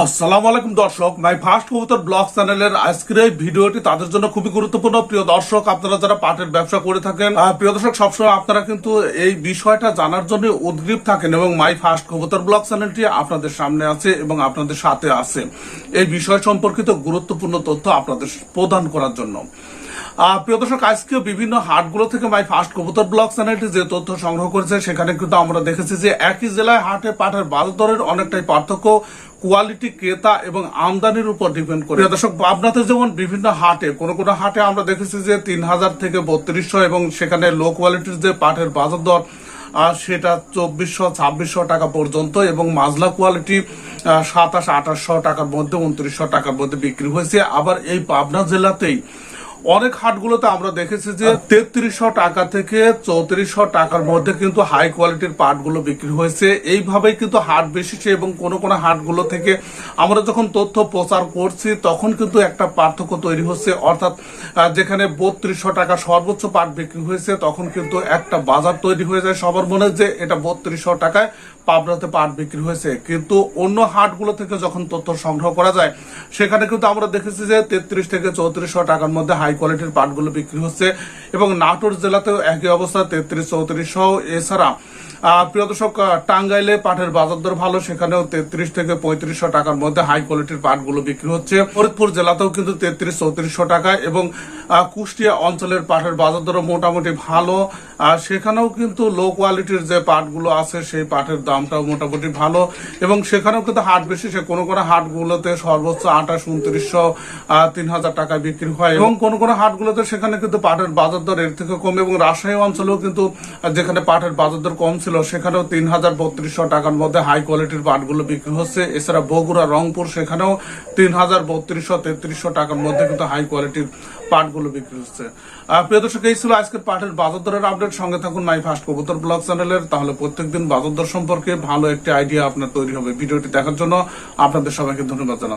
আসসালামু আলাইকুম দর্শক মাই ফার্স্ট কবুতর ব্লগ চ্যানেলের আজকের এই ভিডিওটি তাদের জন্য খুবই গুরুত্বপূর্ণ। প্রিয় দর্শক, আপনারা যারা পাটের ব্যবসা করে থাকেন প্রিয় দর্শক, সবসময় আপনারা কিন্তু এই বিষয়টা জানার জন্য উদ্গ্রীব থাকেন এবং মাই ফার্স্ট কবুতর ব্লগ চ্যানেলটি আপনাদের সামনে আছে এবং আপনাদের সাথে আছে। এই বিষয় সম্পর্কিত গুরুত্বপূর্ণ তথ্য আপনাদের প্রদান করার জন্য। প্রিয় দর্শক আজকে বিভিন্ন হাটগুলো থেকে মাই ফার্স্ট কবুতর ব্লগ চ্যানেলটি যে তথ্য সংগ্রহ করেছে, সেখানে কিন্তু আমরা দেখেছি যে একই জেলায় হাটে পাটের দরের অনেকটাই পার্থক্য। কোয়ালিটি ক্রেতা এবং আমদানির উপর ডিপেন্ড করে। দর্শক পাবনাতে যেমন বিভিন্ন হাটে, কোন কোন হাটে আমরা দেখেছি যে তিন হাজার থেকে বত্রিশশো এবং সেখানে লো কোয়ালিটির যে পাটের বাজার দর সেটা চব্বিশশো, ছাব্বিশশো টাকা পর্যন্ত এবং মাজলা কোয়ালিটি সাতাশ, আঠাশশো টাকার মধ্যে, উনত্রিশশো টাকার মধ্যে বিক্রি হয়েছে। আবার এই পাবনা জেলাতেই অনেক হাটগুলোতে আমরা দেখেছি যে তেত্রিশশো টাকা থেকে চৌত্রিশশো টাকার মধ্যে কিন্তু হাই কোয়ালিটির পাটগুলো বিক্রি হয়েছে। এইভাবেই কিন্তু হাট বিশেষে এবং কোনো কোনো হাটগুলো থেকে আমরা যখন তথ্য প্রচার করছি তখন কিন্তু একটা পার্থক্য তৈরি হচ্ছে। অর্থাৎ যেখানে বত্রিশশো টাকা সর্বোচ্চ পাট বিক্রি হয়েছে তখন কিন্তু একটা বাজার তৈরি হয়ে যায়। সবার মনে যে এটা বত্রিশশো টাকায় পাবনাতে পাট বিক্রি হয়েছে। কিন্তু অন্য হাটগুলো থেকে যখন তথ্য সংগ্রহ করা যায়, সেখানে কিন্তু আমরা দেখেছি যে তেত্রিশ থেকে চৌত্রিশশো টাকার মধ্যে হাই কোয়ালিটির পাটগুলো বিক্রি হচ্ছে এবং নাটোর জেলাতেও একই অবস্থা, তেত্রিশ, চৌত্রিশশো। এছাড়া প্রিয় দর্শক টাঙ্গাইলে পাটের বাজার দর ভালো, সেখানেও তেত্রিশ থেকে পঁয়ত্রিশশো টাকার মধ্যে হাই কোয়ালিটির পাটগুলো বিক্রি হচ্ছে। ফরিদপুর জেলাতেও কিন্তু তেত্রিশ, চৌত্রিশশো টাকা এবং কুষ্টিয়া অঞ্চলের পাটের বাজার দরও মোটামুটি ভালো। সেখানেও কিন্তু লো কোয়ালিটির যে পাটগুলো আছে, সেই পাটের দামটাও মোটামুটি ভালো। এবং সেখানেও কিন্তু হাট বেশি, সে কোনো কোনো হাটগুলোতে সর্বোচ্চ আঠাশ, উনত্রিশশো তিন হাজার টাকায় বিক্রি হয়। এবং কোনো কোনো হাটগুলোতে সেখানে কিন্তু পাটের বাজার দর এর থেকে কম। এবং রাজশাহী অঞ্চলেও কিন্তু যেখানে পাটের বাজার দর কম ছিল, সেখানেও তিন হাজার বত্রিশশো টাকার মধ্যে হাই কোয়ালিটির পাটগুলো বিক্রি হচ্ছে। এছাড়া বগুড়া, রংপুর, সেখানেও তিন হাজার বত্রিশশো, তেত্রিশশো টাকার মধ্যে কিন্তু হাই কোয়ালিটির পাটগুলো বিক্রি হচ্ছে। প্রিয় দর্শক, এই ছিল আজকের পাটের বাজার দরের আপডেট সঙ্গে থাকুন মাই ফার্স্ট কবুতর ব্লগ চ্যানেলের তাহলে প্রত্যেকদিন বাজার দর সম্পর্কে ভালো একটি আইডিয়া আপনার তৈরি হবে ভিডিওটি দেখার জন্য। আপনাদের সবাইকে ধন্যবাদ জানাচ্ছি।